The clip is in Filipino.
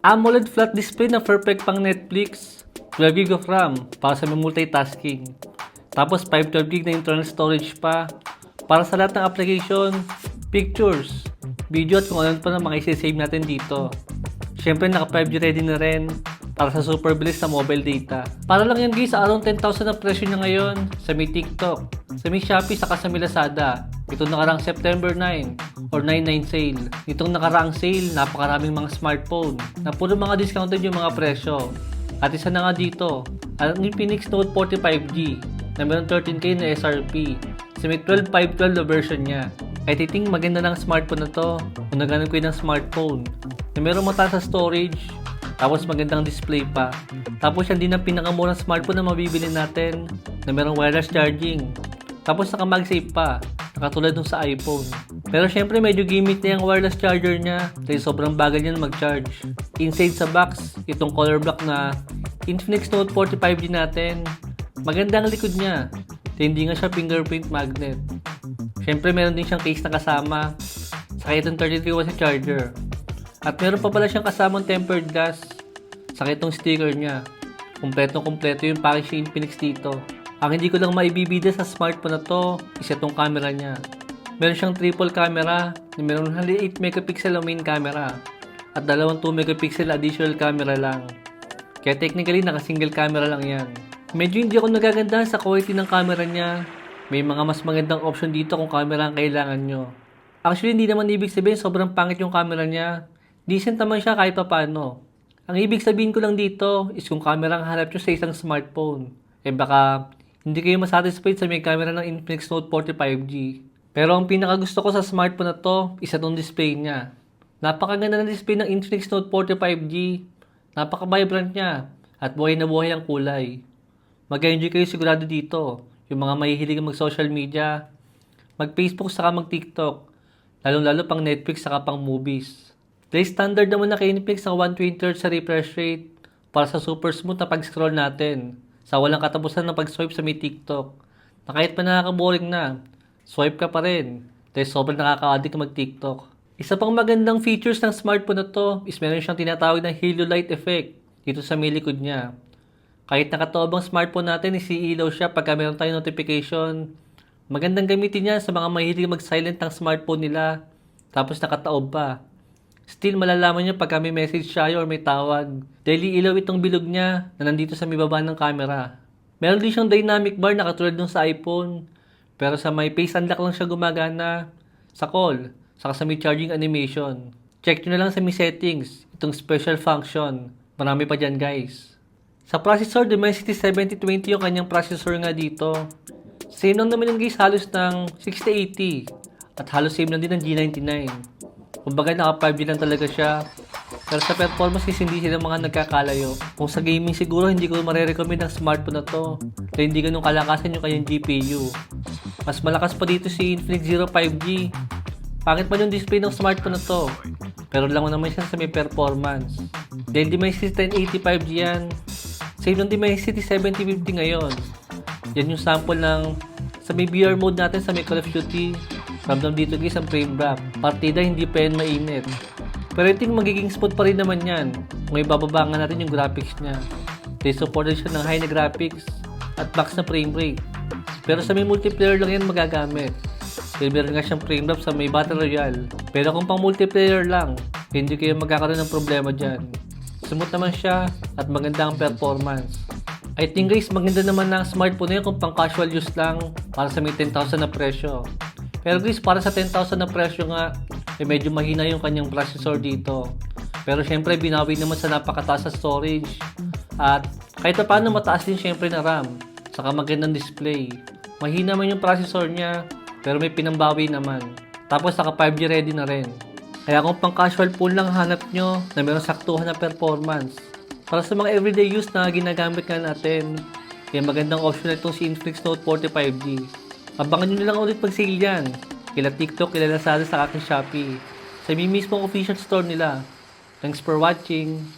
AMOLED flat display na perfect pang Netflix. 12 GB of RAM para sa multitasking. Tapos 512 GB na internal storage pa para sa lahat ng application, pictures, video at kung ano pa na makisisave natin dito. Siyempre naka 5G ready na rin para sa super bilis na mobile data. Para lang yan guys, around 10,000 na presyo niya ngayon sa may TikTok, sa may Shopee, saka sa may Lazada. Ito nakaraang September 9 or 9-9 sale. Itong nakaraang sale, napakaraming mga smartphone na puro mga discounted yung mga presyo. At isa na nga dito, ang Infinix Note 40 5G na meron 13K na SRP sa may 12512 na version niya. I think maganda ng smartphone na to kung naghanap ko ng smartphone na meron mataas sa storage tapos magandang display pa. Tapos yan din ang pinakamurang smartphone na mabibili natin na merong wireless charging. Tapos naka MagSafe pa, nakatulad nung sa iPhone. Pero syempre medyo gimmick na yung wireless charger niya dahil sobrang bagal niya mag-charge. Inside sa box, itong color block na Infinix Note 40 5G natin. Maganda ang likod niya. Hindi nga siya fingerprint magnet. Syempre meron din siyang case na kasama. Saka itong 33 watts charger. At meron pa pala siyang kasamang tempered glass. Saka itong sticker niya. Kompletong kompleto yung package ni Infinix dito. Ang hindi ko lang maibibida sa smartphone na to is itong camera niya. Meron siyang triple camera na meron 8 megapixel ang main camera at dalawang 2 megapixel additional camera lang. Kaya technically naka single camera lang yan. Medyo hindi ako nagagandahan sa quality ng camera niya. May mga mas magandang option dito kung camera ang kailangan nyo. Actually hindi naman ibig sabihin sobrang pangit yung camera niya. Decent naman siya kahit pa paano. Ang ibig sabihin ko lang dito is kung camera ang hanap nyo sa isang smartphone. Eh baka hindi kayo masatisfied sa may camera ng Infinix Note 40 5G. Pero ang pinakagusto ko sa smartphone na to is itong display niya. Napakaganda ng display ng Infinix Note 40 5G. Napaka-vibrant niya. At buhay na buhay ang kulay. Mag-enjoy kayo sigurado dito. Yung mga mahihilig mag-social media, mag-Facebook saka mag-TikTok. Lalo-lalo pang Netflix saka pang movies. Dahil standard naman na kay Netflix ang 120Hz sa refresh rate para sa super smooth na pag-scroll natin sa walang katapusan ng pag-swipe sa may TikTok. Na kahit pa nakaka-boring na, swipe ka pa rin dahil sobrang nakaka-addict mag-TikTok. Isa pang magandang features ng smartphone na to is meron siyang tinatawag na halo light effect dito sa may likod niya. Kahit nakatobang smartphone natin, isiilaw siya pagka meron tayong notification. Magandang gamitin niya sa mga mahilig mag-silent ng smartphone nila. Tapos nakataob pa. Still, malalaman niyo pagka may message siya or may tawag. Daily ilaw itong bilog niya na nandito sa may baba ng camera. Meron din siyang dynamic bar na katulad nung sa iPhone. Pero sa may face unlock lang siya gumagana. Sa call, saka sa may charging animation. Check nyo na lang sa may settings, itong special function. Marami pa dyan guys. Sa processor, Dimensity 7020 yung kanyang processor nga dito. Same lang naman yung guys halos ng 6080 at halos same lang din ng G99. Kumbaga naka 5G lang talaga siya. Pero sa performance is hindi sila mga nagkakalayo. Kung sa gaming siguro hindi ko mare-recommend ang smartphone na to. Dahil hindi ganun kalakasan yung kanyang GPU. Mas malakas pa dito si Infinix Zero 5G. Pangit pa yung display ng smartphone na to. Pero lang naman siya sa may performance. Dahil Dimensity 1080 5G yan. Same ng Dimensity 7050 ngayon. Yan yung sample ng sa may VR mode natin sa may Call of Duty. Ramdam dito guys ang frame drop. Partida hindi pa yan mainit. Pero I think magiging smooth pa rin naman yan kung ibababa nga natin yung graphics niya. They supported siya ng high na graphics at max na frame rate. Pero sa may multiplayer lang yan magagamit. Dahil meron nga siyang frame drop sa may Battle Royale. Pero kung pang multiplayer lang, hindi kayo magkakaroon ng problema dyan. Smooth naman siya at maganda ang performance. I think guys, maganda naman na smartphone na yun kung pang casual use lang para sa may 10,000 na presyo. Pero guys, para sa 10,000 na presyo nga, eh medyo mahina yung kanyang processor dito. Pero syempre, binawi naman sa napakataas na storage. At kahit pa paano mataas din syempre na RAM. Saka magandang display. Mahina man yung processor niya, pero may pinambawi naman. Tapos naka 5G ready na rin. Kaya kung pang casual phone lang hanap nyo na meron saktuhan na performance, para sa mga everyday use na ginagamit nga natin, kaya magandang option na itong si Infinix Note 40 5G. Abangan nyo na lang ulit pag sale yan. Kila TikTok, kila Lazada sa aking Shopee. Sa mismong official store nila. Thanks for watching.